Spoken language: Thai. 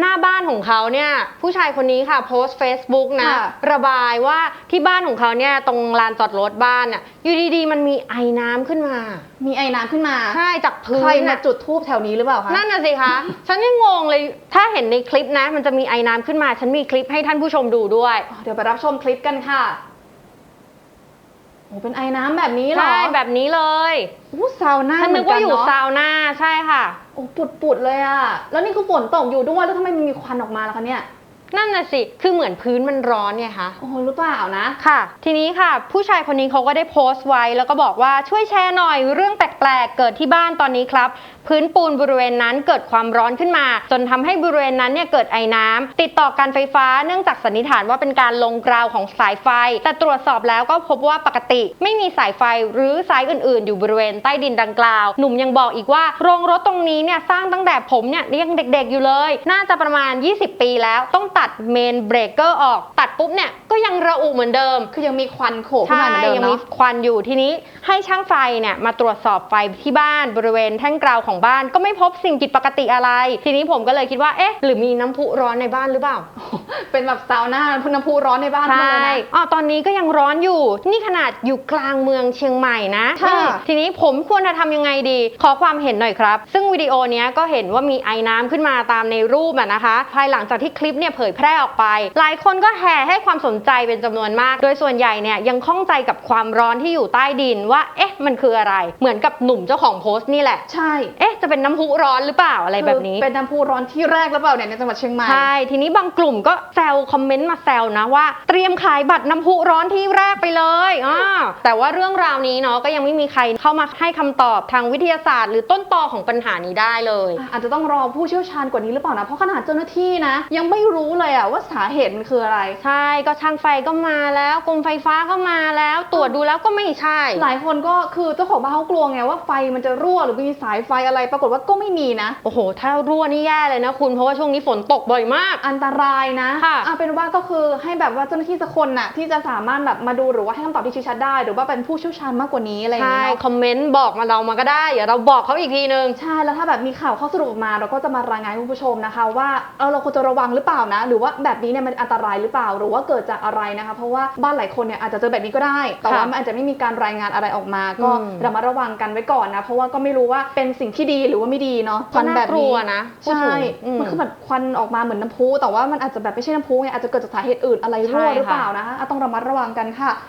หน้าบ้านของเขาเนี่ยผู้ชายคนนี้ค่ะโพสต์ Facebook นะ ค่ะระบายว่าที่บ้านของเขาเนี่ยตรงลานจอดรถบ้านอะอยู่ดีๆ มันมีไอ้น้ำขึ้นมา มีไอ้น้ำขึ้นมา ใช่จากพื้นใครมาน่ะจุดทูบแถวนี้หรือเปล่าคะ นั่นน่ะสิคะฉันยังงงเลยถ้าเห็นในคลิปนะ มันจะมีไอ้น้ำขึ้นมา ฉันมีคลิปให้ท่านผู้ชมดูด้วย เดี๋ยวไปรับชมคลิปกันค่ะ โอ้เป็นไอ้น้ำแบบนี้เหรอใช่แบบนี้เลยอู้ซาวน่าฉันนึกว่าอยู่เหมืนซาวน่าใช่ค่ะ โอ้ปุดๆเลยอะแล้วนี่คือฝนตกอยู่ด้วยแล้วทำไมมันมีควันออกมาล่ะคะเนี่ย นั่นน่ะสิ คือเหมือนพื้นมันร้อนไงคะ โอ้หรือเปล่านะ ค่ะ ทีนี้ค่ะ ผู้ชายคนนี้เขาก็ได้โพสต์ไว้ แล้วก็บอกว่าช่วยแชร์หน่อยเรื่องแปลกๆ เกิดที่บ้านตอนนี้ครับ พื้นปูนบริเวณนั้นเกิดความร้อนขึ้นมา จนทำให้บริเวณนั้นเนี่ยเกิดไอน้ำติดต่อการไฟฟ้าเนื่องจากสันนิษฐานว่าเป็นการลงกราวของสายไฟ แต่ตรวจสอบแล้วก็พบว่าปกติ ไม่มีสายไฟหรือสายอื่นๆ อยู่บริเวณใต้ดินดังกล่าว หนุ่มยังบอกอีกว่าโรงรถตรงนี้เนี่ยสร้างตั้งแต่ผมเนี่ยยังเด็ก ๆอยู่เลย น่าจะประมาณ 20 ปีแล้วต้องตัดเมนเบรกเกอร์ออกตัดปุ๊บเนี่ย ก็ยังระอุเหมือนเดิม คือยังมีควันโขกขึ้นใช่มาเหมือนเดิมยังมีเนาะ ควันอยู่ทีนี้ให้ช่างไฟเนี่ยมาตรวจสอบไฟที่บ้านบริเวณแท่งกราวของบ้าน ก็ไม่พบสิ่งผิดปกติอะไร ทีนี้ผมก็เลยคิดว่าเอ๊ะหรือมีน้ำพุร้อนในบ้านหรือเปล่า เป็นแบบซาวน่าพุ่น้ำพุร้อนในบ้านใช่มาเลยนะ อ๋อตอนนี้ก็ยังร้อนอยู่ นี่ขนาดอยู่กลางเมืองเชียงใหม่นะค่ะอืมทีนี้ผมควรจะทำยังไงดี ขอความเห็นหน่อยครับ ซึ่งวิดีโอเนี้ยก็เห็นว่ามีไอ้น้ำขึ้นมาตามในรูปอะนะคะ ภายหลังจากที่คลิปเนี่ยเผยแพร่ออกไป หลายคนก็แห่ให้ความสนใจเป็นจำนวนมาก โดยส่วนใหญ่เนี่ยยังข้องใจกับความร้อนที่อยู่ใต้ดินว่า เอ๊ะ มันคืออะไร เหมือนกับหนุ่มเจ้าของโพสต์นี่แหละ ใช่ เอ๊ะ จะเป็นน้ำพุร้อนหรือเปล่าอะไรแบบนี้คือเป็นน้ำพุร้อนที่แรกหรือเปล่าเนี่ยในจังหวัดเชียงใหม่ ใช่ ทีนี้บางกลุ่มก็แซวคอมเมนต์มาแซวนะว่า เตรียมขายบัตรน้ำพุร้อนที่แรกไปเลยอ่าแต่ว่าเรื่องราวนี้เนาะก็ยังไม่มีใครเข้ามาให้คำตอบทางวิทยาศาสตร์ หรือต้นตอของปัญหานี้ได้เลย อาจจะต้องรอผู้เชี่ยวชาญกว่านี้หรือเปล่านะเพราะขนาดเจ้าหน้าที่นะ ยังไม่รู้เลยอะว่าสาเหตุมันคืออะไร ใช่ก็ช่างไฟก็มาแล้วกรมไฟฟ้าก็มาแล้วตรวจดูแล้วก็ไม่ใช่ หลายคนก็คือเจ้าของบ้านเขากลัวไงว่าไฟมันจะรั่วหรือมีสายไฟอะไร ปรากฏว่าก็ไม่มีนะ โอ้โห ถ้ารั่วนี่แย่เลยนะคุณเพราะว่าช่วงนี้ฝนตกบ่อยมาก อันตรายนะค่ะอ่เป็นว่าก็คือให้แบบว่าเจ้าหน้าที่สักคนน่ะที่จะสามารถแบบมาดูหรือว่าให้คำตอบที่ชี้ชัดได้ หรือว่าเป็นผู้เชี่ยวชาญมากกว่านี้อะไรอย่างใช่เงี้ยเนาะคอมเมนต์บอกมาเรามาก็ได้เดี๋ยวเราบอกเขาอีกทีนึง ใช่แล้วถ้าแบบมีข่าวข้อสรุปออกมา เราก็จะมารายงานให้คุณผู้ชมนะคะ ว่าเออเราควรจะระวังหรือเปล่านะ หรือว่าแบบนี้เนี่ยมันอันตรายหรือเปล่า หรือว่าเกิดจากอะไรนะคะ เพราะว่าบ้านหลายคนเนี่ยอาจจะเจอแบบนี้ก็ได้ แต่ว่าค่ะมันอาจจะไม่มีการรายงานอะไรออกมา ก็อืมระมัดระวังกันไว้ก่อนนะ เพราะว่าก็ไม่รู้ว่าเป็นสิ่งที่ดีหรือว่าไม่ดีเนาะควันแบบก็น่ากลันี้วนะพูดถึใช่งอืมมันคือแบบควันออกมาเหมือนน้ำพุแต่ว่ามันอาจจะแบบไม่ใช่น้ำพุไงอาจจะเกิดจากสาเหตุอื่นอะไรรั่วใช่ค่ะหรือเปล่านะคะอะต้องระมัดระวังกันค่ะ